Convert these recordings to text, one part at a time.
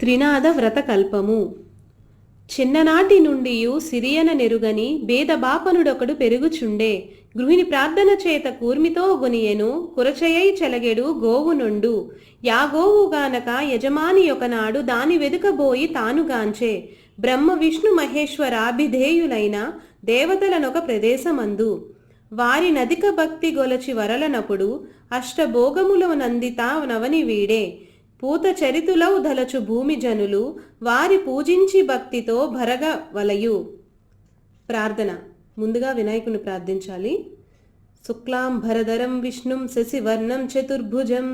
త్రినాద వ్రతకల్పము చిన్ననాటి నుండియు సిరియన నెరుగని బేదబాపనుడొకడు పెరుగుచుండే. గృహిణి ప్రార్థన చేత కూర్మితో గొనియెను కురచయై చెలగెడు గోవు నుండు. యాగోవుగానక యజమాని ఒకనాడు దాని వెదుకబోయి తానుగాంచే బ్రహ్మ విష్ణు మహేశ్వరాభిధేయులైన దేవతలనొక ప్రదేశమందు. వారి నదిక భక్తి గొలచి వరలనప్పుడు అష్టభోగముల నందిత నవని వీడే. పూత చరితులౌ దలచు భూమి జనులు వారి పూజించి భక్తితో భరగ వలయు. ప్రార్థన. ముందుగా వినాయకుని ప్రార్థించాలి. శుక్లాం భరధరం విష్ణుం శశివర్ణం చతుర్భుజం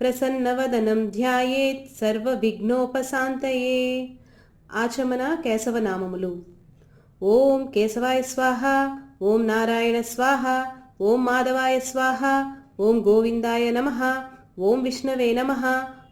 ప్రసన్నవదనం ధ్యాయేత్ సర్వ విఘ్నోపశాంతయే ఆచమన కేశవనామములు ఓం కేశవాయ స్వాహ ఓం నారాయణ స్వాహ ఓం మాధవాయ స్వాహ ఓం గోవిందాయ నమ ఓం విష్ణవే నమ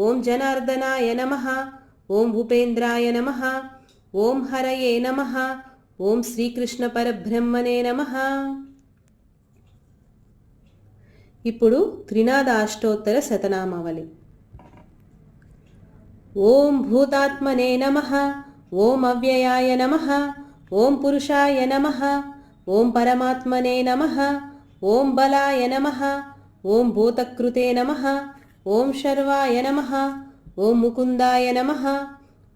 ఓం జనార్దనాయ నమ ఓం ఉపేంద్రాయ నమ ఓం హరయే నమ ఓం శ్రీకృష్ణ పరబ్రహ్మనే నమ. ఇప్పుడు త్రినాదాష్టోత్తర శతనామావళి. ఓం భూతాత్మనే నమ ఓం అవ్యయాయ నమ ఓం పురుషాయ నమ ఓం పరమాత్మనే నమ ఓం బలాయ నమ ఓం భూతకృతే నమ ఓం శర్వాయ నమ ఓం ముకుందాయ నమ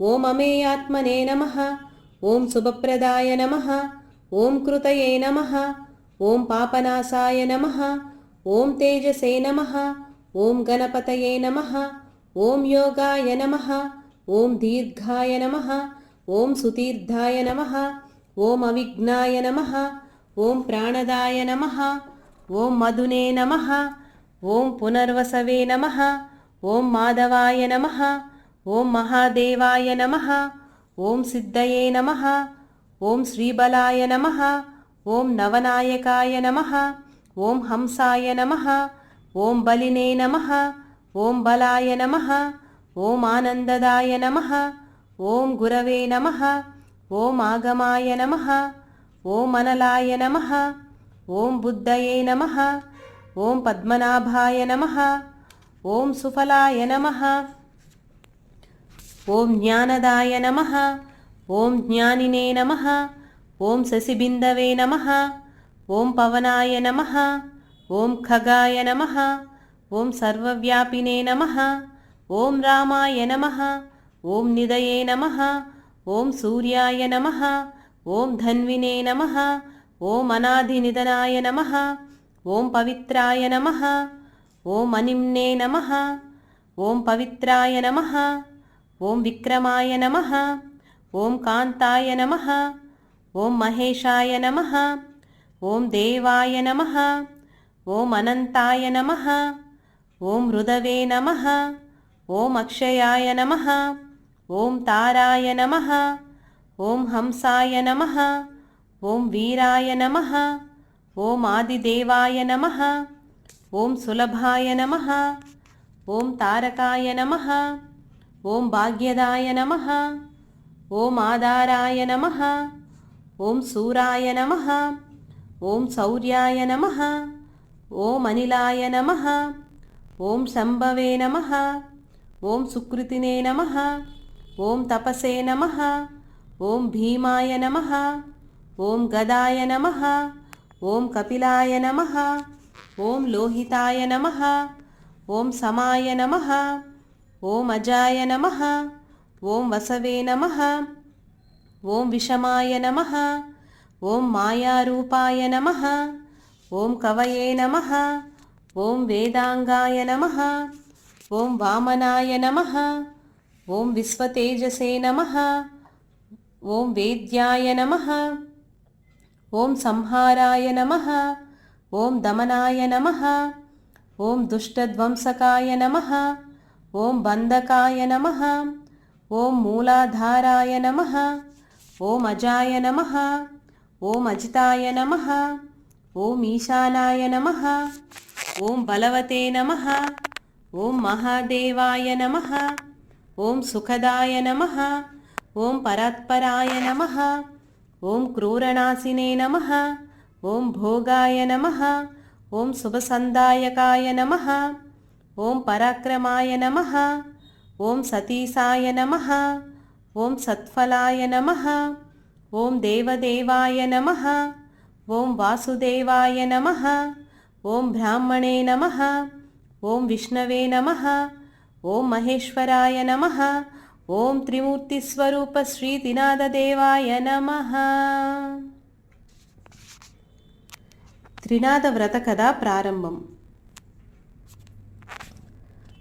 ఓం అమేయాత్మనే నమ ఓం శుభప్రదాయ నమ ఓం కృతయే నమ ఓం పాపనాశాయ నమ ఓం తేజసే నమ ఓం గణపతయే నమ ఓం యోగాయ నమ ఓం దీర్ఘాయ నమ ఓం సుతీర్థాయ నమ ఓం అవిఘ్నాయ నమ ఓం ప్రాణదాయ నమ ఓం మధునే నమ ఓం పునర్వసవే నమ ఓం మాధవాయ నమ ఓం మహాదేవాయ నమ ఓం సిద్ధయే నమ ఓం శ్రీబలాయ నమ ఓం నవనాయకాయ నమ ఓం హంసాయ నమ ఓం బలినే నమ ఓం బలాయ నమ ఓం ఆనందదాయ నమ ఓం గురవే నమ ఓం ఆగమాయ నమ ఓం అనలాయ నమ ఓం బుద్ధయే నమ ఓం పద్మనాభాయ నమ ఓం సుఫలాయ నమ ఓం జ్ఞానదాయ నమ ఓం జ్ఞానినే నమ ఓం శశిబిందవే నమ ఓం పవనాయ నమ ఓం ఖగాయ నమ ఓం సర్వవ్యాపినే నమ ఓం రామాయ నమ ఓం నిదయే నమ ఓం సూర్యాయ నమ ఓం ధన్వినే నమ ఓం అనాదినిధనాయ నమ ఓం పవిత్రాయ నమ ఓం అనిమ్నే నమ ఓం పవిత్రాయ నమ ఓం విక్రమాయ నమ ఓం కాంతాయ నమ ఓం మహేషాయ నమ ఓం దేవాయ నమ ఓం అనంతాయ నమ ఓం హృదవే నమ ఓం అక్షయాయ నమ ఓం తారాయ నమ ఓం హంసాయ నమ ఓం వీరాయ నమ ఓం ఆదిదేవాయ నమ ఓం సులభాయ నమ ఓం తారకాయ నమ ఓం భాగ్యదాయ నమ ఓం ఆధారాయ నమ ఓం సూరాయ నమ ఓం శౌర్యాయ నమ ఓం అనిలాయ నమ ఓం శంభవే నమ ఓం సుకృతినే నమ ఓం తపసే నమ ఓం భీమాయ నమ ఓం గదాయ నమ ఓం కపిలాయ నమ ఓం లోహితాయ నమ ఓం సమాయ నమ ఓం అజాయ నమ ఓం వసవే నమ ఓం విషమాయ నమ ఓం మాయారూపాయ నమ ఓం కవయే నమ ఓం వేదాంగాయ నమ ఓం వామనాయ నమ ఓం విశ్వతేజసే నమ ఓం వేద్యాయ నమ ఓం సంహారాయ నమ ఓం దమనాయ నమ ఓం దుష్టధ్వంసకాయ నమ ఓం బంధకాయ నమ ఓం మూలాధారాయ నమ ఓం అజాయ నమ ఓం అజితాయ నమ ఓం ఈశానాయ నమ ఓం బలవతే నమ ఓం మహాదేవాయ నమ ఓం సుఖదాయ నమ ఓం పరాత్పరాయ నమ ఓం క్రూరనాశినే నమ ఓం భోగాయ నమ ఓం శుభసందాయకాయ నమ ఓం పరాక్రమాయ నమ ఓం సతీసాయ నమ ఓం సత్ఫలాయ నమ ఓం దేవదేవాయ నమ ఓం వాసుదేవాయ నమ ఓం బ్రాహ్మణే నమ ఓం విష్ణవే నమ ఓం మహేశ్వరాయ నమ ఓం త్రిమూర్తి స్వరూప శ్రీ శ్రీతినాథదేవాయ నమ. త్రినాద వ్రత కథ ప్రారంభం.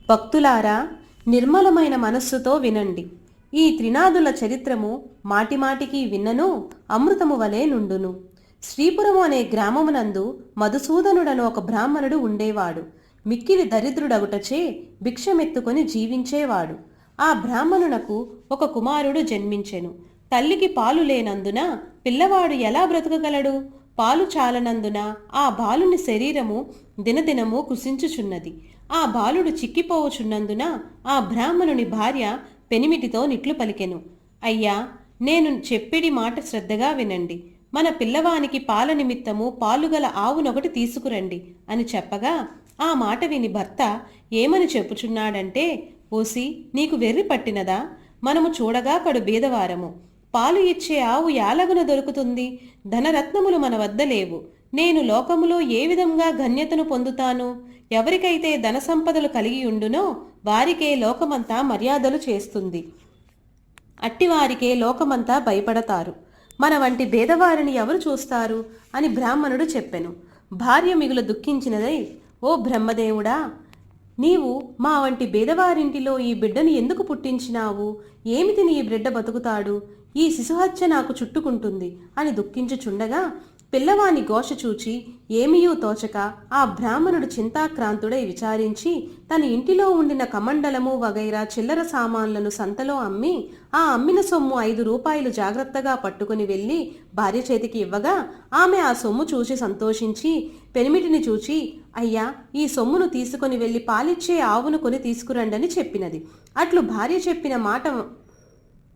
భక్తులారా నిర్మలమైన మనస్సుతో వినండి. ఈ త్రినాదుల చరిత్రము మాటిమాటికి విన్నను అమృతము వలె నుండును. శ్రీపురము అనే గ్రామమునందు మధుసూదనుడను ఒక బ్రాహ్మణుడు ఉండేవాడు. మిక్కిలి దరిద్రుడగుటచే భిక్షమెత్తుకొని జీవించేవాడు. ఆ బ్రాహ్మణునకు ఒక కుమారుడు జన్మించెను. తల్లికి పాలు లేనందున పిల్లవాడు ఎలా బ్రతకగలడు? పాలు చాలనందున ఆ బాలుని శరీరము దినదినము కుసించుచున్నది ఆ బాలుడు చిక్కిపోవచున్నందున ఆ బ్రాహ్మణుని భార్య పెనిమిటితో నిట్లు పలికెను. అయ్యా నేను చెప్పిడి మాట శ్రద్ధగా వినండి. మన పిల్లవానికి పాల నిమిత్తము పాలుగల ఆవునొకటి తీసుకురండి అని చెప్పగా ఆ మాట విని భర్త ఏమని చెప్పుచున్నాడంటే ఓసి నీకు వెర్రి పట్టినదా? మనము చూడగా కడు బీదవారము పాలు ఇచ్చే ఆవు యాలగున దొరుకుతుంది. ధనరత్నములు మన వద్ద లేవు. నేను లోకములో ఏ విధంగా ఘన్యతను పొందుతాను? ఎవరికైతే ధన సంపదలు కలిగి ఉండునో వారికే లోకమంతా మర్యాదలు చేస్తుంది. అట్టివారికే లోకమంతా భయపడతారు. మన వంటి భేదవారిని ఎవరు చూస్తారు? అని బ్రాహ్మణుడు చెప్పెను. భార్య మిగులు దుఃఖించినదై ఓ బ్రహ్మదేవుడా నీవు మా వంటి బేదవారింటిలో ఈ బిడ్డను ఎందుకు పుట్టించినావు? ఏమిటి నీ బిడ్డ బతుకుతాడు? ఈ శిశుహత్య నాకు చుట్టుకుంటుంది అని దుఃఖించుచుండగా పిల్లవాని ఘోష చూచి ఏమీయూ తోచక ఆ బ్రాహ్మణుడు చింతాక్రాంతుడై విచారించి తన ఇంటిలో ఉండిన కమండలము వగైరా చిల్లర సామాన్లను సంతలో అమ్మి ఆ అమ్మిన సొమ్ము ఐదు రూపాయలు జాగ్రత్తగా పట్టుకుని వెళ్ళి భార్య చేతికి ఇవ్వగా ఆమె ఆ సొమ్ము చూసి సంతోషించి పెనిమిటిని చూచి అయ్యా ఈ సొమ్మును తీసుకొని వెళ్ళి పాలిచ్చే ఆవును కొని తీసుకురండని చెప్పినది. అట్లు భార్య చెప్పిన మాట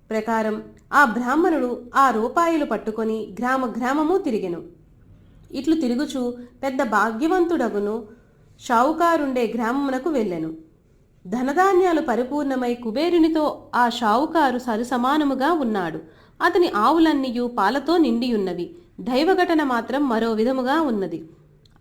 ప్రకారం ఆ బ్రాహ్మణుడు ఆ రూపాయలు పట్టుకొని గ్రామ గ్రామము తిరిగెను. ఇట్లు తిరుగుచు పెద్ద భాగ్యవంతుడగును షావుకారుండే గ్రామమునకు వెళ్ళెను. ధనధాన్యాలు పరిపూర్ణమై కుబేరునితో ఆ షావుకారు సరిసమానముగా ఉన్నాడు. అతని ఆవులన్నీయు పాలతో నిండియున్నవి. దైవఘటన మాత్రం మరో విధముగా ఉన్నది.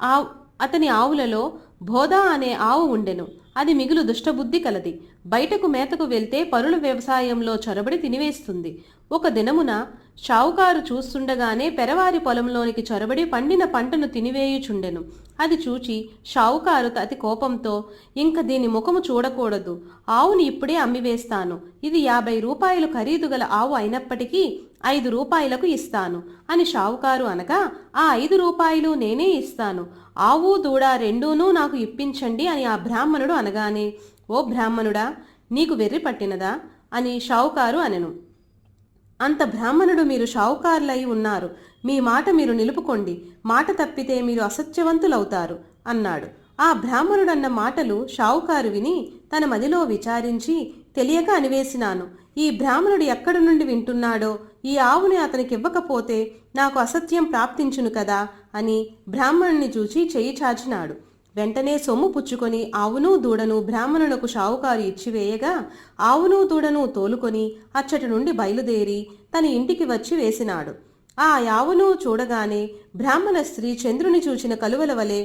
ఆ అతని ఆవులలో బోధా అనే ఆవు ఉండెను. అది మిగులు దుష్టబుద్ధి కలది. బయటకు మేతకు వెళ్తే పరుల వ్యవసాయంలో చొరబడి తినివేస్తుంది. ఒక దినమున షావుకారు చూస్తుండగానే పెరవారి పొలంలోనికి చొరబడి పండిన పంటను తినివేయుచుండెను. అది చూచి షావుకారు అతి కోపంతో ఇంక దీని ముఖము చూడకూడదు. ఆవుని ఇప్పుడే అమ్మివేస్తాను. ఇది యాభై రూపాయలు ఖరీదు గల ఆవు అయినప్పటికీ ఐదు రూపాయలకు ఇస్తాను. అని షావుకారు అనగా ఆ ఐదు రూపాయలు నేనే ఇస్తాను. ఆవు దూడ రెండూనూ నాకు ఇప్పించండి అని ఆ బ్రాహ్మణుడు అనగానే ఓ బ్రాహ్మణుడా నీకు వెర్రి పట్టినదా? అని షావుకారు అనెను. అంత బ్రాహ్మణుడు మీరు షావుకారులై ఉన్నారు. మీ మాట మీరు నిలుపుకోండి. మాట తప్పితే మీరు అసత్యవంతులవుతారు అన్నాడు. ఆ బ్రాహ్మణుడన్న మాటలు షావుకారు విని తన మదిలో విచారించి తెలియక అనివేసినాను ఈ బ్రాహ్మణుడు ఎక్కడి నుండి వింటున్నాడో ఈ ఆవుని అతనికి ఇవ్వకపోతే నాకు అసత్యం ప్రాప్తించును కదా అని బ్రాహ్మణుని చూచి చెయ్యి చాచినాడు. వెంటనే సొమ్ము పుచ్చుకొని ఆవును దూడను బ్రాహ్మణులకు షావుకారు ఇచ్చివేయగా ఆవును దూడను తోలుకొని అచ్చటి నుండి బయలుదేరి తన ఇంటికి వచ్చి వేసినాడు. ఆ యావును చూడగానే బ్రాహ్మణ స్త్రీ చంద్రుని చూచిన కలువల వలె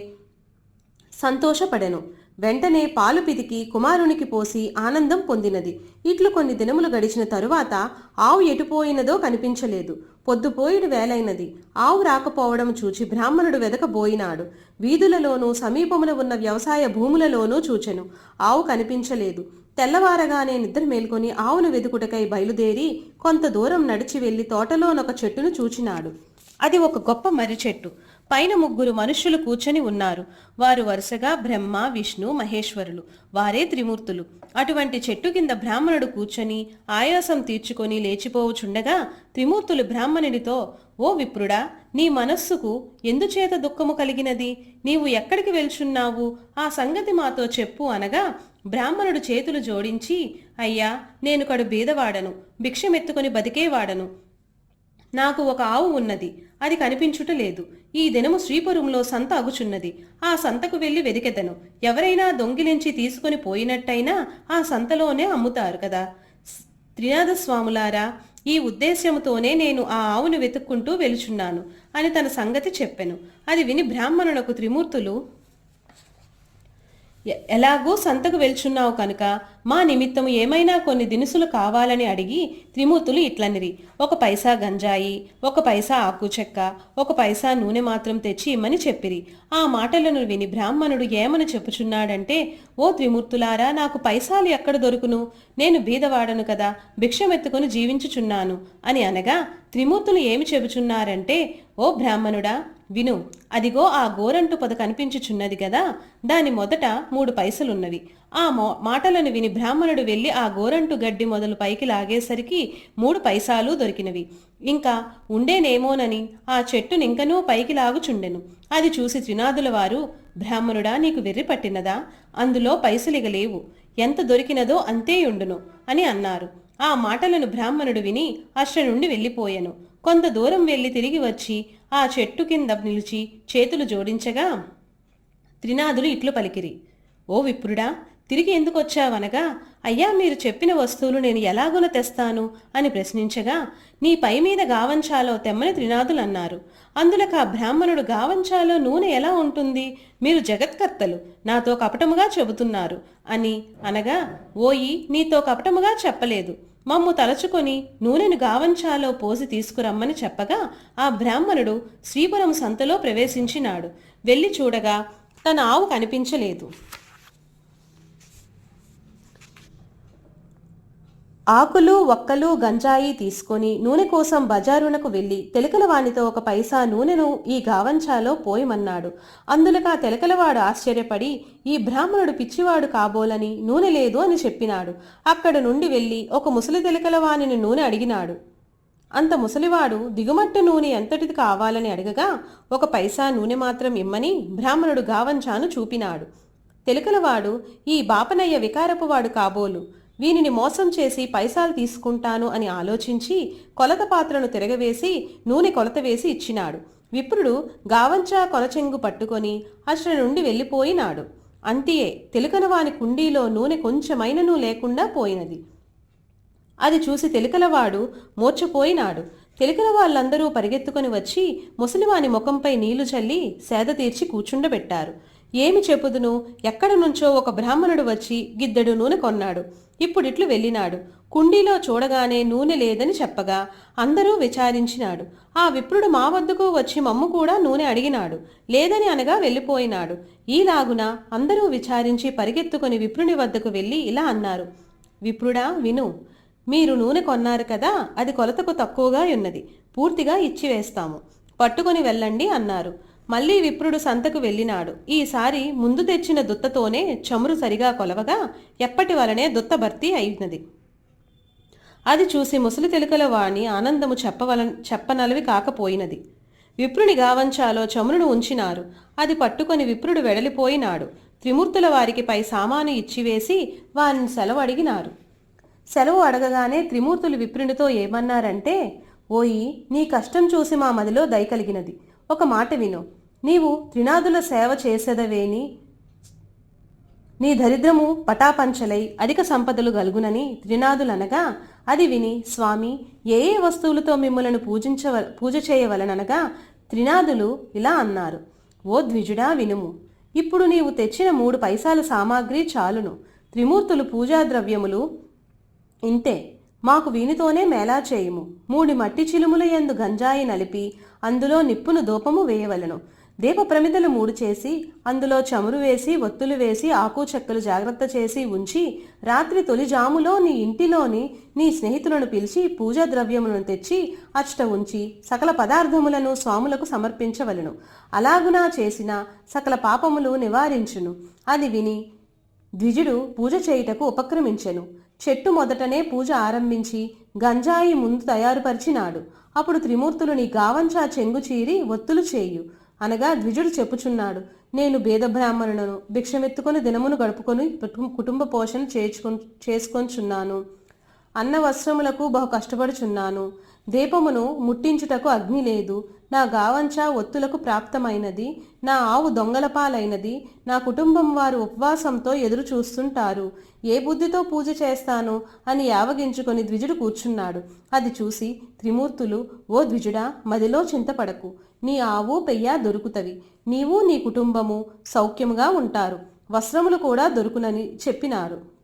సంతోషపడెను. వెంటనే పాలు పితికి కుమారునికి పోసి ఆనందం పొందినది. ఇట్లు కొన్ని దినములు గడిచిన తరువాత ఆవు ఎటుపోయినదో కనిపించలేదు. పొద్దుపోయిడు వేలైనది ఆవు రాకపోవడం చూచి బ్రాహ్మణుడు వెదకబోయినాడు వీధులలోనూ సమీపమున ఉన్న వ్యవసాయ భూములలోనూ చూచెను. ఆవు కనిపించలేదు. తెల్లవారగానే నిద్ర మేల్కొని ఆవును వెదుకుటకై బయలుదేరి కొంత దూరం నడిచి వెళ్ళి తోటలోనొక చెట్టును చూచినాడు. అది ఒక గొప్ప మర్రి చెట్టు. పైన ముగ్గురు మనుష్యులు కూర్చొని ఉన్నారు. వారు వరుసగా బ్రహ్మ విష్ణు మహేశ్వరులు. వారే త్రిమూర్తులు. అటువంటి చెట్టు కింద బ్రాహ్మణుడు కూర్చొని ఆయాసం తీర్చుకొని లేచిపోవుచుండగా త్రిమూర్తులు బ్రాహ్మణుడితో ఓ విప్రుడా నీ మనస్సుకు ఎందుచేత దుఃఖము కలిగినది? నీవు ఎక్కడికి వెళ్చున్నావు? ఆ సంగతి మాతో చెప్పు అనగా బ్రాహ్మణుడు చేతులు జోడించి అయ్యా నేను కడు బీదవాడను. భిక్షమెత్తుకొని బతికేవాడను. నాకు ఒక ఆవు ఉన్నది. అది కనిపించుట లేదు. ఈ దినము శ్రీపురంలో సంత అగుచున్నది. ఆ సంతకు వెళ్ళి వెదికెదను. ఎవరైనా దొంగిలించి తీసుకొని పోయినట్టయినా ఆ సంతలోనే అమ్ముతారు కదా. త్రినాథస్వాములారా ఈ ఉద్దేశ్యముతోనే నేను ఆ ఆవును వెతుక్కుంటూ వెలుచున్నాను అని తన సంగతి చెప్పెను. అది విని బ్రాహ్మణులకు త్రిమూర్తులు ఎలాగో ఎలాగూ సంతకు వెళ్చున్నావు కనుక మా నిమిత్తము ఏమైనా కొన్ని దినుసులు కావాలని అడిగి త్రిమూర్తులు ఇట్లనిరి. ఒక పైసా గంజాయి ఒక పైసా ఆకుచెక్క ఒక పైసా నూనె మాత్రం తెచ్చి ఇమ్మని చెప్పిరి. ఆ మాటలను విని బ్రాహ్మణుడు ఏమని చెప్పుచున్నాడంటే ఓ త్రిమూర్తులారా నాకు పైసాలు ఎక్కడ దొరుకును? నేను బీదవాడను కదా భిక్షమెత్తుకుని జీవించుచున్నాను అని అనగా త్రిమూర్తులు ఏమి చెబుచున్నారంటే ఓ బ్రాహ్మణుడా విను. అదిగో ఆ గోరంటు పొద కనిపించుచున్నది కదా దాని మొదట మూడు పైసలున్నవి. ఆ మో- మాటలను విని బ్రాహ్మణుడు వెళ్ళి ఆ గోరంటు గడ్డి మొదలు పైకి లాగేసరికి మూడు పైసాలు దొరికినవి. ఇంకా ఉండేనేమోనని ఆ చెట్టునింకనూ పైకి లాగుచుండెను. అది చూసి త్రినాదుల వారు బ్రాహ్మణుడా నీకు వెర్రి పట్టినదా? అందులో పైసలిగ లేవు ఎంత దొరికినదో అంతే ఉండును అని అన్నారు. ఆ మాటలను బ్రాహ్మణుడు విని అష్ట నుండి వెళ్ళిపోయెను. కొంత దూరం వెళ్ళి తిరిగి వచ్చి ఆ చెట్టు కింద నిలిచి చేతులు జోడించగా త్రినాదులు ఇట్లు పలికిరి ఓ విప్రుడా తిరిగి ఎందుకు వచ్చావనగా అయ్యా మీరు చెప్పిన వస్తువులు నేను ఎలాగున తెస్తాను? అని ప్రశ్నించగా నీ పై మీద గావంచాలో తెమ్మని త్రినాథులు అన్నారు అందులకు ఆ బ్రాహ్మణుడు గావంచాలో నూనె ఎలా ఉంటుంది? మీరు జగత్కర్తలు నాతో కపటముగా చెబుతున్నారు. అని అనగా ఓయి నీతో కపటముగా చెప్పలేదు. మమ్ము తలచుకొని నూనెను గావంచాలో పోసి తీసుకురమ్మని చెప్పగా ఆ బ్రాహ్మణుడు శ్రీపురం సంతలో ప్రవేశించినాడు. వెళ్ళి చూడగా తన ఆవు కనిపించలేదు. ఆకులు ఒక్కలు గంజాయి తీసుకొని నూనె కోసం బజారునకు వెళ్ళి తెలకలవానితో ఒక పైసా నూనెను ఈ గావంచాలో పోయమన్నాడు. అందులక తెలకలవాడు ఆశ్చర్యపడి ఈ బ్రాహ్మణుడు పిచ్చివాడు కాబోలని నూనె లేదు అని చెప్పినాడు. అక్కడ నుండి వెళ్ళి ఒక ముసలి తెలకలవాణిని నూనె అడిగినాడు. అంత ముసలివాడు దిగుమట్టు నూనె ఎంతటిది కావాలని అడగగా ఒక పైసా నూనె మాత్రం ఇమ్మని బ్రాహ్మణుడు గావంచాను చూపినాడు. తెలకలవాడు ఈ బాపనయ్య వికారపువాడు కాబోలు. వీనిని మోసం చేసి పైసాలు తీసుకుంటాను అని ఆలోచించి కొలత పాత్రను తిరగవేసి నూనె కొలత వేసి ఇచ్చినాడు. విప్రుడు గావంచా కొలచెంగు పట్టుకొని అచ్చట నుండి వెళ్ళిపోయినాడు. అంతియే తెలుకనవాని కుండీలో నూనె కొంచెమైననూ లేకుండా పోయినది. అది చూసి తెలికలవాడు మూర్చపోయినాడు తెలికల వాళ్ళందరూ పరిగెత్తుకొని వచ్చి ముసలివాని ముఖంపై నీళ్ళు చల్లి సేద తీర్చి కూర్చుండబెట్టారు. ఏమి చెప్పుదును? ఎక్కడ నుంచో ఒక బ్రాహ్మణుడు వచ్చి గిద్దెడు నూనె కొన్నాడు. ఇప్పుడిట్లు వెళ్ళినాడు. కుండీలో చూడగానే నూనె లేదని చెప్పగా అందరూ విచారించినాడు. ఆ విప్రుడు మా వద్దకు వచ్చి మమ్ము కూడా నూనె అడిగినాడు. లేదని అనగా వెళ్ళిపోయినాడు. ఈలాగున అందరూ విచారించి పరిగెత్తుకొని విప్రుని వద్దకు వెళ్ళి ఇలా అన్నారు. విప్రుడా విను. మీరు నూనె కొన్నారు కదా అది కొలతకు తక్కువగా ఉన్నది. పూర్తిగా ఇచ్చివేస్తాము. పట్టుకొని వెళ్ళండి అన్నారు. మళ్ళీ విప్రుడు సంతకు వెళ్ళినాడు. ఈసారి ముందు తెచ్చిన దుత్తతోనే చమురు సరిగా కొలవగా ఎప్పటి వలనే దుత్త భర్తీ అయినది. అది చూసి ముసలి తెలుకల వాణి ఆనందము చెప్పవల చెప్పనలవి కాకపోయినది. విప్రుని గావంచాలో చమురును ఉంచినారు. అది పట్టుకొని విప్రుడు వెడలిపోయినాడు. త్రిమూర్తుల వారికి పై సామాను ఇచ్చివేసి వారిని సెలవు అడిగినారు. సెలవు అడగగానే త్రిమూర్తులు విప్రునితో ఏమన్నారంటే ఓయి నీ కష్టం చూసి మా మదిలో దయ కలిగినది. ఒక మాట విను. నీవు త్రినాదుల సేవ చేసేదవేని? నీ దరిద్రము పటాపంచలై అధిక సంపదలు గలుగునని త్రినాదులనగా అది విని స్వామి ఏ ఏ వస్తువులతో మిమ్మలను పూజించవ పూజ చేయవలననగా త్రినాదులు ఇలా అన్నారు. ఓ ద్విజుడా వినుము ఇప్పుడు నీవు తెచ్చిన మూడు పైసాల సామాగ్రి చాలును. త్రిమూర్తులు పూజా ద్రవ్యములు ఇంతే మాకు వీనితోనే మేళా చేయుము. మూడి మట్టి చిలుముల యందు గంజాయి నలిపి అందులో నిప్పును దూపము వేయవలను. దీప ప్రమిదలు మూడు చేసి అందులో చమురు వేసి ఒత్తులు వేసి ఆకు చెక్కలు జాగ్రత్త చేసి ఉంచి రాత్రి తొలి జాములో నీ ఇంటిలోని నీ స్నేహితులను పిలిచి పూజా ద్రవ్యములను తెచ్చి అచ్చట ఉంచి సకల పదార్థములను స్వాములకు సమర్పించవలను. అలాగునా చేసిన సకల పాపములు నివారించును. అది విని ద్విజుడు పూజ చేయుటకు ఉపక్రమించెను. చెట్టు మొదటనే పూజ ఆరంభించి గంజాయి ముందు తయారుపరిచినాడు. అప్పుడు త్రిమూర్తులు నీ గావంచా చెంగు చీరి ఒత్తులు చేయు. అనగా ద్విజుడు చెప్పుచున్నాడు నేను భేద బ్రాహ్మణులను భిక్షమెత్తుకొని దినమును గడుపుకొని కుటుంబ పోషణ చేసుకొని చేసుకొంచున్నాను. అన్న వస్త్రములకు బహు కష్టపడుచున్నాను. దీపమును ముట్టించుటకు అగ్ని లేదు. నా గావంచా ఒత్తులకు ప్రాప్తమైనది. నా ఆవు దొంగలపాలైనది నా కుటుంబం వారు ఉపవాసంతో ఎదురు చూస్తుంటారు. ఏ బుద్ధితో పూజ చేస్తాను అని యావగించుకొని ద్విజుడు కూర్చున్నాడు. అది చూసి త్రిమూర్తులు ఓ ద్విజుడా మదిలో చింతపడకు. నీ ఆవు పెయ్య దొరుకుతవి. నీవు నీ కుటుంబము సౌఖ్యముగా ఉంటారు. వస్త్రములు కూడా దొరుకునని చెప్పినారు.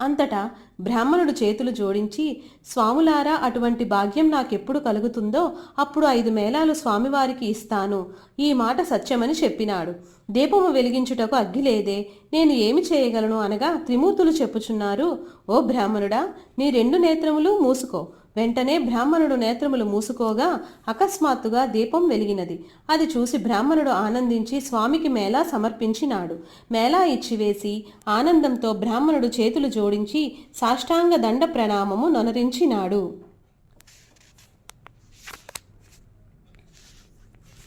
అంతటా బ్రాహ్మణుడు చేతులు జోడించి స్వాములారా అటువంటి భాగ్యం నాకెప్పుడు కలుగుతుందో అప్పుడు ఐదు మేళాలు స్వామివారికి ఇస్తాను. ఈ మాట సత్యమని చెప్పినాడు. దీపము వెలిగించుటకు అగ్గిలేదే నేను ఏమి చేయగలను అనగా త్రిమూర్తులు చెప్పుచున్నారు. ఓ బ్రాహ్మణుడా నీ రెండు నేత్రములు మూసుకో. వెంటనే బ్రాహ్మణుడు నేత్రములు మూసుకోగా అకస్మాత్తుగా దీపం వెలిగినది. అది చూసి బ్రాహ్మణుడు ఆనందించి స్వామికి మేళా సమర్పించినాడు. మేళా ఇచ్చివేసి ఆనందంతో బ్రాహ్మణుడు చేతులు జోడించి సాష్టాంగ దండ ప్రణామము నొనరించినాడు.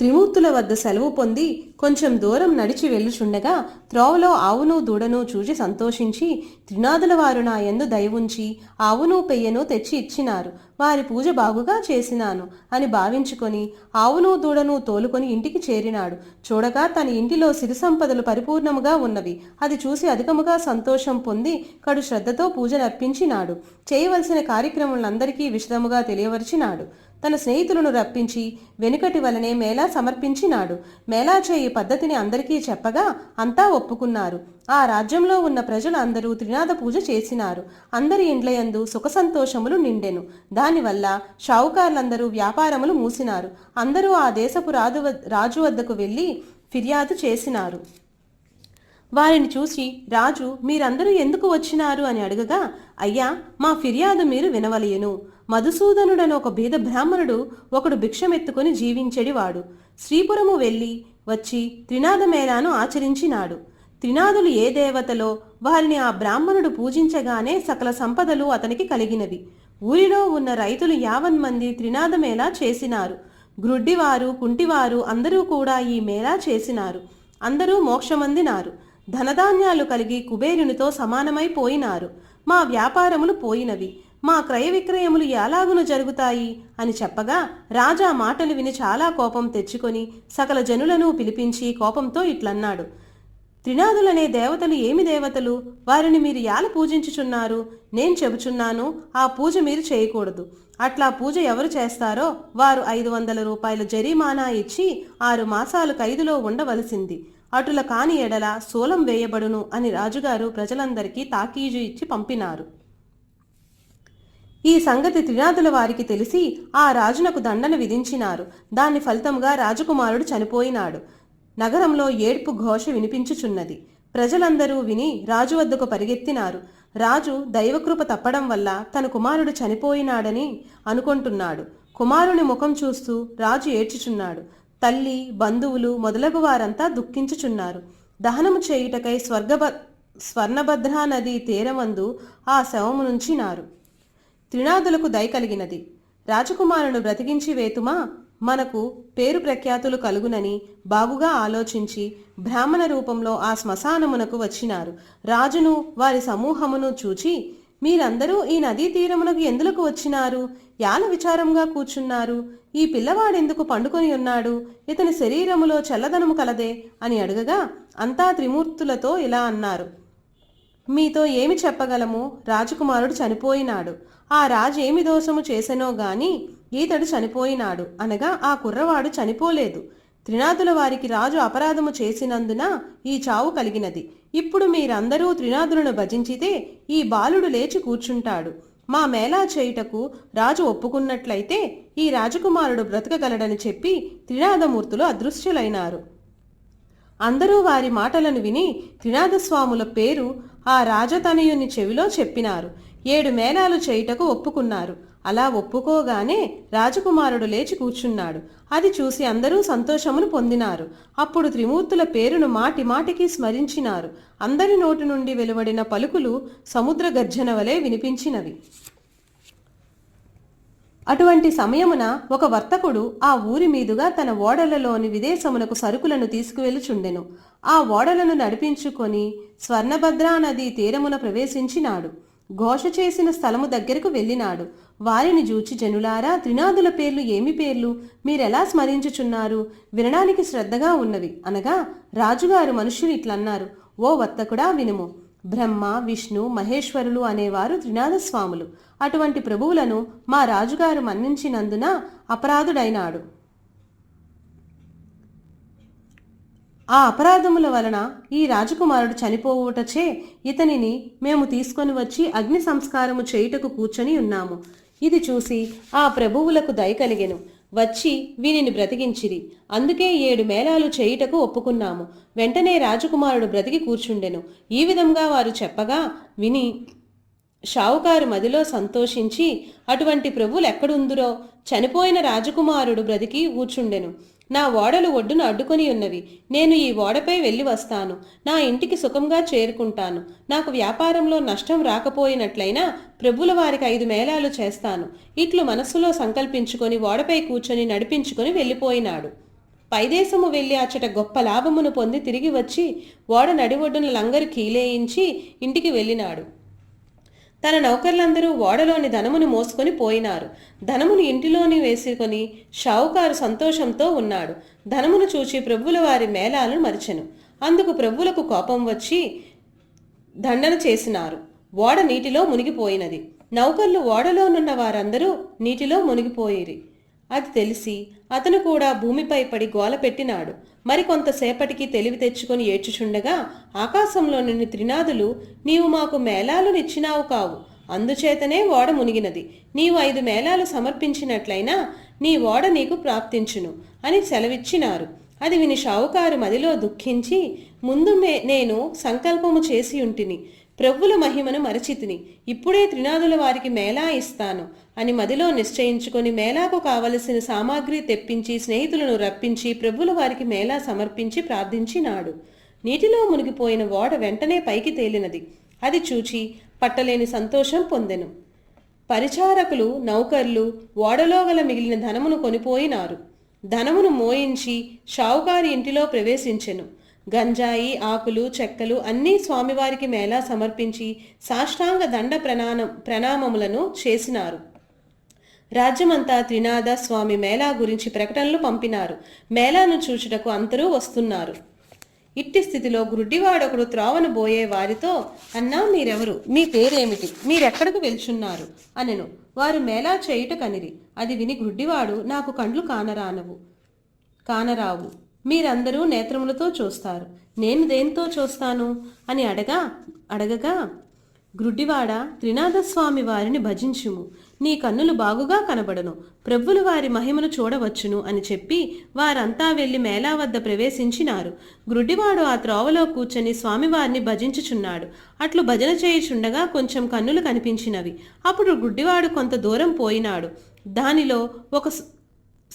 త్రిమూర్తుల వద్ద సెలవు పొంది కొంచెం దూరం నడిచి వెళ్ళుచుండగా త్రోవలో ఆవును దూడను చూచి సంతోషించి త్రినాథుల వారు నా యందు దయవుంచి ఆవును పెయ్యను తెచ్చి ఇచ్చినారు. వారి పూజ బాగుగా చేసినాను అని భావించుకొని ఆవును దూడను తోలుకొని ఇంటికి చేరినాడు. చూడగా తన ఇంటిలో సిరి సంపదలు పరిపూర్ణముగా ఉన్నవి. అది చూసి అధికముగా సంతోషం పొంది కడు శ్రద్ధతో పూజనర్పించినాడు. చేయవలసిన కార్యక్రమములందరికీ విశదముగా తెలియవరిచినాడు. తన స్నేహితులను రప్పించి వెనుకటి వలనే మేళా సమర్పించినాడు. మేళా చేయి పద్ధతిని అందరికీ చెప్పగా అంతా ఒప్పుకున్నారు. ఆ రాజ్యంలో ఉన్న ప్రజలు అందరూ పూజ చేసినారు. అందరి ఇండ్లయందు సుఖ సంతోషములు నిండెను. దానివల్ల షావుకారులందరూ వ్యాపారములు మూసినారు. అందరూ ఆ దేశపు రాజు రాజు వద్దకు వెళ్ళి ఫిర్యాదు చేసినారు. వారిని చూసి రాజు మీరందరూ ఎందుకు వచ్చినారు? అని అడగగా అయ్యా మా ఫిర్యాదు మీరు వినవలయను. మధుసూదనుడని ఒక బీద బ్రాహ్మణుడు ఒకడు భిక్షమెత్తుకొని జీవించెడివాడు. శ్రీపురము వెళ్ళి వచ్చి త్రినాదమేళాను ఆచరించినాడు. త్రినాదులు ఏ దేవతలో వారిని ఆ బ్రాహ్మణుడు పూజించగానే సకల సంపదలు అతనికి కలిగినవి. ఊరిలో ఉన్న రైతులు యావన్ మంది త్రినాదమేళా చేసినారు. గ్రుడ్డివారు కుంటివారు అందరూ కూడా ఈ మేళా చేసినారు. అందరూ మోక్షమందినారు. ధనధాన్యాలు కలిగి కుబేరునితో సమానమైపోయినారు మా వ్యాపారములు పోయినవి. మా క్రయ విక్రయములు ఎలాగున జరుగుతాయి? అని చెప్పగా రాజా మాటలు విని చాలా కోపం తెచ్చుకొని సకల జనులను పిలిపించి కోపంతో ఇట్లన్నాడు. త్రినాదులనే దేవతలు ఏమి దేవతలు? వారిని మీరు యాల పూజించుచున్నారు? నేను చెబుచున్నాను ఆ పూజ మీరు చేయకూడదు. అట్లా పూజ ఎవరు చేస్తారో వారు ఐదు వందల రూపాయల జరిమానా ఇచ్చి ఆరు మాసాలు ఖైదులో ఉండవలసింది. అటుల కాని ఎడల సోలం వేయబడును అని రాజుగారు ప్రజలందరికీ తాకీజు ఇచ్చి పంపినారు. ఈ సంగతి త్రినాథుల వారికి తెలిసి ఆ రాజునకు దండన విధించినారు. దాని ఫలితంగా రాజకుమారుడు చనిపోయినాడు. నగరంలో ఏడ్పు ఘోష వినిపించుచున్నది. ప్రజలందరూ విని రాజు వద్దకు పరిగెత్తినారు. రాజు దైవకృప తప్పడం వల్ల తన కుమారుడు చనిపోయినాడని అనుకుంటున్నాడు. కుమారుని ముఖం చూస్తూ రాజు ఏడ్చుచున్నాడు. తల్లి బంధువులు మొదలగు వారంతా దుఃఖించుచున్నారు. దహనము చేయుటకై స్వర్గభ స్వర్ణభద్రా నది తీరమందు ఆ శవము నుంచినారు. త్రినాదులకు దయ కలిగినది. రాజకుమారును బ్రతికించి వేతుమా? మనకు పేరు ప్రఖ్యాతులు కలుగునని బాగుగా ఆలోచించి బ్రాహ్మణ రూపంలో ఆ శ్మశానమునకు వచ్చినారు. రాజును వారి సమూహమును చూచి మీరందరూ ఈ నదీ తీరమునకు ఎందులకు వచ్చినారు? యాల విచారంగా కూర్చున్నారు? ఈ పిల్లవాడెందుకు పండుకొని ఉన్నాడు? ఇతని శరీరములో చల్లదనము కలదే? అని అడగగా అంతా త్రిమూర్తులతో ఇలా అన్నారు. మీతో ఏమి చెప్పగలము? రాజకుమారుడు చనిపోయినాడు. ఆ రాజు ఏమి దోషము చేసెనో గాని ఈతడు చనిపోయినాడు. అనగా ఆ కుర్రవాడు చనిపోలేదు. త్రినాథుల వారికి రాజు అపరాధము చేసినందున ఈ చావు కలిగినది. ఇప్పుడు మీరందరూ త్రినాథులను భజించితే ఈ బాలుడు లేచి కూర్చుంటాడు. మా మేళా చేయుటకు రాజు ఒప్పుకున్నట్లయితే ఈ రాజకుమారుడు బ్రతకగలడని చెప్పి త్రినాథమూర్తులు అదృశ్యులైనారు. అందరూ వారి మాటలను విని త్రినాథస్వాముల పేరు ఆ రాజతనయుని చెవిలో చెప్పినారు. ఏడు మేళాలు చేయుటకు ఒప్పుకున్నారు. అలా ఒప్పుకోగానే రాజకుమారుడు లేచి కూర్చున్నాడు. అది చూసి అందరూ సంతోషమును పొందినారు. అప్పుడు త్రిమూర్తుల పేరును మాటి మాటికి స్మరించినారు. అందరి నోటి నుండి వెలువడిన పలుకులు సముద్ర గర్జన వలె వినిపించినవి. అటువంటి సమయమున ఒక వర్తకుడు ఆ ఊరి మీదుగా తన ఓడలలోని విదేశమునకు సరుకులను తీసుకువెలుచుండెను ఆ ఓడలను నడిపించుకొని స్వర్ణభద్రా నది తీరమున ప్రవేశించినాడు. ఘోష చేసిన స్థలము దగ్గరకు వెళ్ళినాడు. వారిని జూచి జనులారా త్రినాదుల పేర్లు ఏమి పేర్లు? మీరెలా స్మరించుచున్నారు? వినడానికి శ్రద్ధగా ఉన్నవి. అనగా రాజుగారు మనుషులు ఇట్లన్నారు. ఓ వర్తకుడా వినుము. బ్రహ్మ విష్ణు మహేశ్వరులు అనేవారు త్రినాథస్వాములు. అటువంటి ప్రభువులను మా రాజుగారు మన్నించినందున అపరాధుడైనాడు. ఆ అపరాధముల వలన ఈ రాజకుమారుడు చనిపోవుటచే ఇతనిని మేము తీసుకొని వచ్చి అగ్ని సంస్కారము చేయుటకు కూర్చొని ఉన్నాము. ఇది చూసి ఆ ప్రభువులకు దయ కలిగెను. వచ్చి వీనిని బ్రతికించిరి. అందుకే ఏడు మేళాలు చేయుటకు ఒప్పుకున్నాము. వెంటనే రాజకుమారుడు బ్రతికి కూర్చుండెను. ఈ విధంగా వారు చెప్పగా విని షావుకారు మదిలో సంతోషించి అటువంటి ప్రభువులెక్కడుందురో? చనిపోయిన రాజకుమారుడు బ్రతికి కూర్చుండెను. నా ఓడలు ఒడ్డున అడ్డుకొని ఉన్నవి. నేను ఈ ఓడపై వెళ్ళి వస్తాను. నా ఇంటికి సుఖంగా చేరుకుంటాను. నాకు వ్యాపారంలో నష్టం రాకపోయినట్లయినా ప్రభుల వారికి ఐదు మేళాలు చేస్తాను. ఇట్లు మనస్సులో సంకల్పించుకొని ఓడపై కూర్చొని నడిపించుకొని వెళ్ళిపోయినాడు. పైదేశము వెళ్ళి అచ్చట గొప్ప లాభమును పొంది తిరిగి వచ్చి ఓడ నడివొడ్డున లంగరు కీలేయించి ఇంటికి వెళ్ళినాడు. తన నౌకర్లందరూ ఓడలోని ధనమును మోసుకొని పోయినారు. ధనమును ఇంటిలోని వేసుకొని షావుకారు సంతోషంతో ఉన్నాడు. ధనమును చూచి ప్రభువుల వారి మేళాలను మరిచెను. అందుకు ప్రభువులకు కోపం వచ్చి దండన చేసినారు. ఓడ నీటిలో మునిగిపోయినది. నౌకర్లు ఓడలోనున్న వారందరూ నీటిలో మునిగిపోయిరి. అది తెలిసి అతను కూడా భూమిపై పడి గోల పెట్టినాడు. మరికొంతసేపటికి తెలివి తెచ్చుకొని ఏడ్చుచుండగా ఆకాశంలో నుండి త్రినాదులు నీవు మాకు మేళాలు నిచ్చినావు కావు. అందుచేతనే ఓడ మునిగినది. నీవు ఐదు మేళాలు సమర్పించినట్లయినా నీ ఓడ నీకు ప్రాప్తించును అని సెలవిచ్చినారు. అది విని షావుకారు మదిలో దుఃఖించి ముందు మే నేను సంకల్పము చేసి ఉంటిని. ప్రభుల మహిమను మరచితిని. ఇప్పుడే త్రినాదుల వారికి మేళా ఇస్తాను. అని మదిలో నిశ్చయించుకొని మేళాకు కావలసిన సామాగ్రి తెప్పించి స్నేహితులను రప్పించి ప్రభుల వారికి మేళా సమర్పించి ప్రార్థించినాడు నీటిలో మునిగిపోయిన ఓడ వెంటనే పైకి తేలినది. అది చూచి పట్టలేని సంతోషం పొందెను. పరిచారకులు నౌకర్లు ఓడలో గల మిగిలిన ధనమును కొనిపోయినారు. ధనమును మోయించి షావుకారి ఇంటిలో ప్రవేశించెను. గంజాయి ఆకులు చెక్కలు అన్నీ స్వామివారికి మేళా సమర్పించి సాష్టాంగ దండ ప్రణానం ప్రణామములను చేసినారు. రాజ్యమంతా త్రినాథ స్వామి మేళా గురించి ప్రకటనలు పంపినారు. మేళాను చూచుటకు అందరూ వస్తున్నారు. ఇట్టి స్థితిలో గుడ్డివాడొకడు త్రోవను బోయే వారితో అన్నా మీరెవరు? మీ పేరేమిటి? మీరెక్కడికి వెళ్చున్నారు? అనెను. వారు మేళా చేయుట కనిరి. అది విని గుడ్డివాడు నాకు కండ్లు కానరానవు కానరావు. మీరందరూ నేత్రములతో చూస్తారు. నేను దేనితో చూస్తాను? అని అడగా అడగగా గ్రుడ్డివాడ త్రినాథస్వామి వారిని భజించుము. నీ కన్నులు బాగుగా కనబడను. ప్రభులు వారి మహిమను చూడవచ్చును అని చెప్పి వారంతా వెళ్ళి మేళా వద్ద ప్రవేశించినారు. గ్రుడ్డివాడు ఆ త్రోవలో కూర్చొని స్వామివారిని భజించుచున్నాడు. అట్లు భజన చేయుచుండగా కొంచెం కన్నులు కనిపించినవి. అప్పుడు గుడ్డివాడు కొంత దూరం పోయినాడు. దానిలో ఒక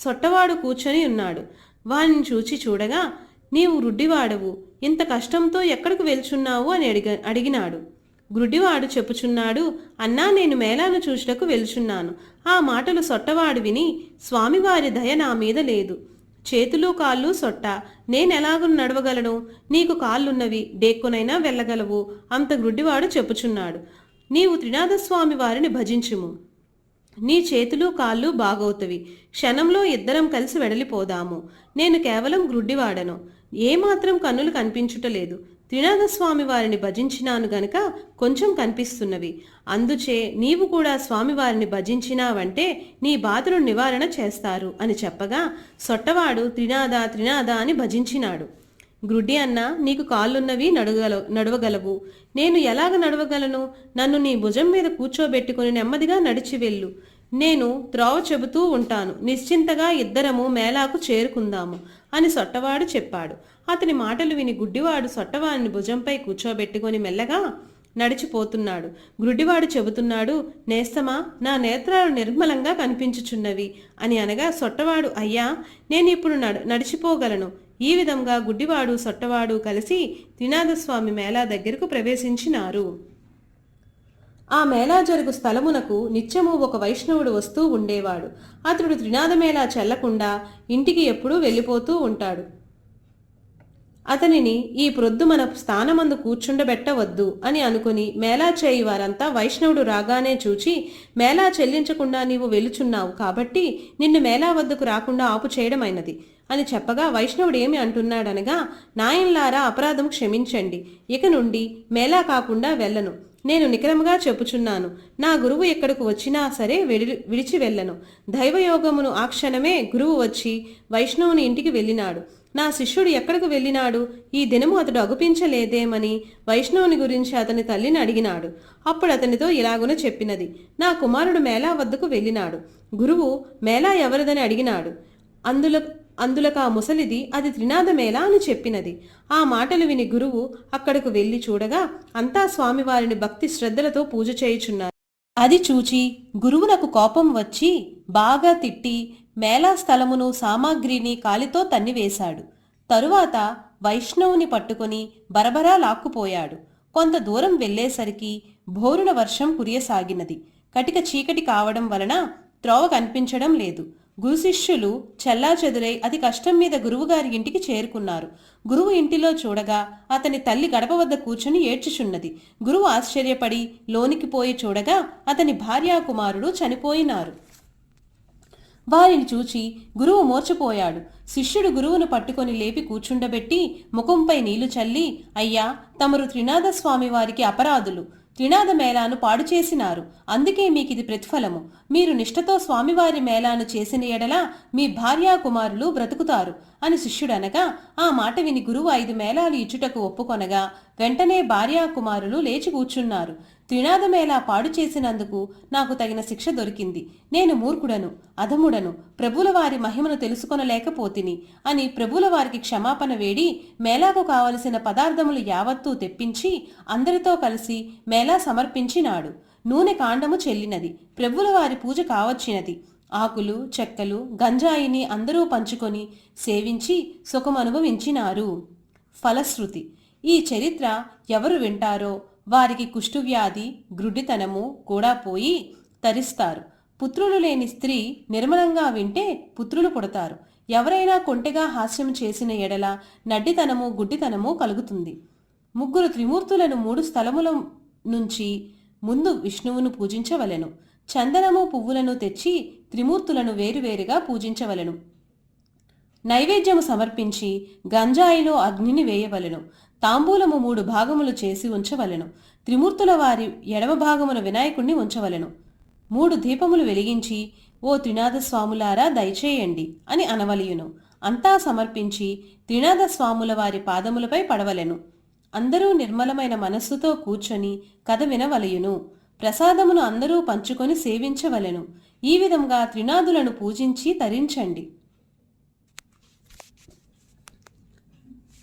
సొట్టవాడు కూర్చొని ఉన్నాడు. వానిని చూచి చూడగా నీవు రుడ్డివాడవు ఇంత కష్టంతో ఎక్కడికి వెళ్చున్నావు? అని అడిగ అడిగినాడు. గుడ్డివాడు చెప్పుచున్నాడు అన్నా నేను మేళాను చూచుటకు వెళ్చున్నాను. ఆ మాటలు సొట్టవాడు విని స్వామివారి దయ నా మీద లేదు. చేతులు కాళ్ళు సొట్ట. నేనెలాగూ నడవగలను? నీకు కాళ్ళున్నవి డేక్కునైనా వెళ్ళగలవు. అంత గుడ్డివాడు చెప్పుచున్నాడు. నీవు త్రినాథస్వామి వారిని భజించుము. నీ చేతులు కాళ్ళు బాగవుతవి. క్షణంలో ఇద్దరం కలిసి వెడలిపోదాము. నేను కేవలం గ్రుడ్డివాడను. ఏమాత్రం కన్నులు కనిపించుటలేదు త్రినాథస్వామి వారిని భజించినాను గనక కొంచెం కనిపిస్తున్నవి. అందుచే నీవు కూడా స్వామివారిని భజించినావంటే నీ బాధను నివారణ చేస్తారు అని చెప్పగా సొట్టవాడు త్రినాద త్రినాద అని భజించినాడు. గ్రుడ్డి అన్న నీకు కాళ్ళున్నవి నడుగల నడవగలవు. నేను ఎలాగ నడవగలను? నన్ను నీ భుజం మీద కూర్చోబెట్టుకుని నెమ్మదిగా నడిచి వెళ్ళు. నేను త్రోవ చెబుతూ ఉంటాను. నిశ్చింతగా ఇద్దరము మేళాకు చేరుకుందాము అని సొట్టవాడు చెప్పాడు. అతని మాటలు విని గుడ్డివాడు సొట్టవాడిని భుజంపై కూర్చోబెట్టుకొని మెల్లగా నడిచిపోతున్నాడు. గుడ్డివాడు చెబుతున్నాడు నేస్తమా నా నేత్రాలు నిర్మలంగా కనిపించుచున్నవి అని అనగా సొట్టవాడు అయ్యా నేను ఇప్పుడు నడిచిపోగలను. ఈ విధంగా గుడ్డివాడు సొట్టవాడు కలిసి త్రినాథస్వామి మేళా దగ్గరకు ప్రవేశించినారు. ఆ మేళా జరుగు స్థలమునకు నిత్యము ఒక వైష్ణవుడు వస్తూ ఉండేవాడు. అతడు త్రినాథ మేళా చెల్లకుండా ఇంటికి ఎప్పుడూ వెళ్ళిపోతూ ఉంటాడు. అతనిని ఈ ప్రొద్దు మన స్థానమందు కూర్చుండబెట్టవద్దు అని అనుకుని మేళా చేయి వారంతా వైష్ణవుడు రాగానే చూచి మేళా చెల్లించకుండా నీవు వెలుచున్నావు కాబట్టి నిన్ను మేళా వద్దకు రాకుండా ఆపు చేయడమైనది అని చెప్పగా వైష్ణవుడు ఏమి అంటున్నాడనగా నాయన్లారా అపరాధం క్షమించండి. ఇక నుండి మేళా కాకుండా వెళ్ళను. నేను నికరముగా చెప్పుచున్నాను. నా గురువు ఎక్కడకు వచ్చినా సరే విడి విడిచి వెళ్ళను. దైవయోగమును ఆ క్షణమే గురువు వచ్చి వైష్ణవుని ఇంటికి వెళ్ళినాడు. నా శిష్యుడు ఎక్కడకు వెళ్ళినాడు? ఈ దినము అతడు అగుపించలేదేమని వైష్ణవుని గురించి అతని తల్లిని అడిగినాడు. అప్పుడు అతనితో ఇలాగున చెప్పినది. నా కుమారుడు మేళా వద్దకు వెళ్ళినాడు. గురువు మేళా ఎవరిదని అడిగినాడు? అందులో అందులక ఆ ముసలిది అది త్రినాదమేలా అని చెప్పినది. ఆ మాటలు విని గురువు అక్కడకు వెళ్ళి చూడగా అంతా స్వామివారిని భక్తి శ్రద్ధలతో పూజ చేయుచున్నారు. అది చూచి గురువునకు కోపం వచ్చి బాగా తిట్టి మేళా స్థలమును సామాగ్రిని కాలితో తన్నివేశాడు. తరువాత వైష్ణవుని పట్టుకొని బరబరా లాక్కుపోయాడు. కొంత దూరం వెళ్ళేసరికి భోరున వర్షం కురియసాగినది. కటిక చీకటి కావడం వలన త్రోవ కనిపించడం లేదు. గురు శిష్యులు చెల్లాచెదురై అతి కష్టం మీద గురువుగారి ఇంటికి చేరుకున్నారు. గురువు ఇంటిలో చూడగా అతని తల్లి గడప వద్ద కూర్చుని ఏడ్చుచున్నది. గురువు ఆశ్చర్యపడి లోనికి పోయి చూడగా అతని భార్యా కుమారుడు చనిపోయినారు. వారిని చూచి గురువు మోర్చిపోయాడు శిష్యుడు గురువును పట్టుకొని లేపి కూర్చుండబెట్టి ముఖంపై నీళ్ళు చల్లి అయ్యా తమరు త్రినాథ స్వామి వారికి అపరాధులు. త్రినాథ మేళాను పాడు చేసినారు. అందుకే మీకిది ప్రతిఫలము. మీరు నిష్ఠతో స్వామివారి మేళాను చేసిన ఎడల మీ భార్యా కుమారులు బ్రతుకుతారు. అని శిష్యుడనగా ఆ మాట విని గురువు ఐదు మేళాలు ఇచ్చుటకు ఒప్పుకొనగా వెంటనే భార్యా కుమారులు లేచి కూర్చున్నారు. త్రినాదమేలా పాడు చేసినందుకు నాకు తగిన శిక్ష దొరికింది. నేను మూర్ఖుడను అధముడను ప్రభుల వారి మహిమను తెలుసుకొనలేకపోతిని అని ప్రభుల వారికి క్షమాపణ వేడి మేళాకు కావలసిన పదార్థములు యావత్తూ తెప్పించి అందరితో కలిసి మేళా సమర్పించినాడు. నూనె కాండము చెల్లినది ప్రభుల వారి పూజ కావచ్చినది. ఆకులు చెక్కలు గంజాయిని అందరూ పంచుకొని సేవించి సుఖమనుభవించినారు. ఫలశ్రుతి ఈ చరిత్ర ఎవరు వింటారో వారికి కుష్ఠువ్యాధి గ్రుడ్డితనము కూడా పోయి తరిస్తారు. పుత్రులు లేని స్త్రీ నిర్మలంగా వింటే పుత్రులు పుడతారు. ఎవరైనా కొంటెగా హాస్యం చేసిన ఎడల నడ్డితనము గుడ్డితనము కలుగుతుంది. ముగ్గురు త్రిమూర్తులను మూడు స్థలముల నుంచి ముందు విష్ణువును పూజించవలెను. చందనము పువ్వులను తెచ్చి త్రిమూర్తులను వేరువేరుగా పూజించవలెను. నైవేద్యము సమర్పించి గంజాయిలో అగ్నిని వేయవలెను. తాంబూలము మూడు భాగములు చేసి ఉంచవలెను. త్రిమూర్తుల వారి ఎడమ భాగమున వినాయకుణ్ణి ఉంచవలెను. మూడు దీపములు వెలిగించి ఓ త్రినాథస్వాములారా దయచేయండి అని అనవలియును. అంతా సమర్పించి త్రినాథస్వాముల వారి పాదములపై పడవలెను. అందరూ నిర్మలమైన మనస్సుతో కూర్చొని కథ వినవలయును. ప్రసాదమును అందరూ పంచుకొని సేవించవలెను. ఈ విధంగా త్రినాథులను పూజించి తరించండి.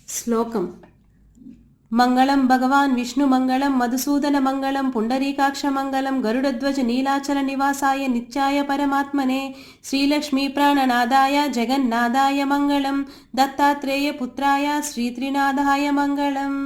శ్లోకం मङ्गलं भगवान् विष्णुमङ्गलं मधुसूदनमङ्गलं पुण्डरीकाक्षमङ्गलं गरुडध्वजनीलाचलनिवासाय नित्याय परमात्मने श्रीलक्ष्मीप्राणनादाय जगन्नादाय मङ्गलं दत्तात्रेयपुत्राय श्रीत्रिनादाय मङ्गलम्